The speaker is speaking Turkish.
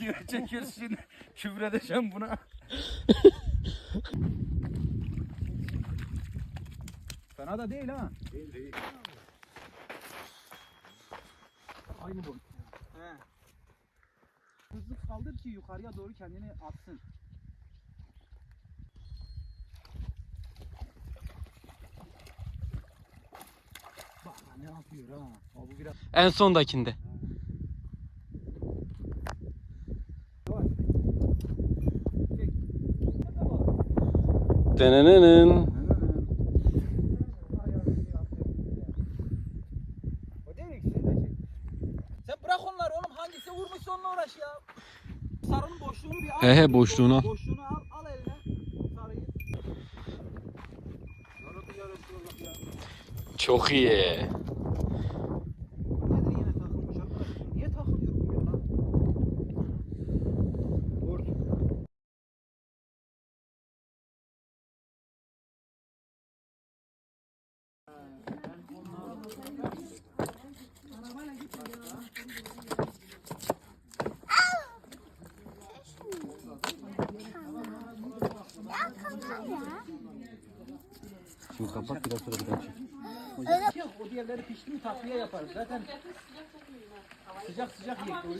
video çekiyoruz şimdi. Küfür edeceğim buna. Fena da değil ha. Değil değil. Aynı boy. He. Hızlı kaldır ki yukarıya doğru kendini atsın. Bak ne yapıyor ha. Bu biraz En sondakinde. yavaş. Çek. Hadi bak. Denenenen. Sen bırak onları oğlum hangisi vurmuşsa onunla uğraş ya. Sarının boşluğunu bir al. He he, boşluğunu al. Boşluğunu al, al eline. Sarıyı. Çok iyi. Şimdi kapat biraz sonra bir daha çek. Hocam o diğerleri pişti mi takviye yaparız zaten. Sıcak sıcak yiyek.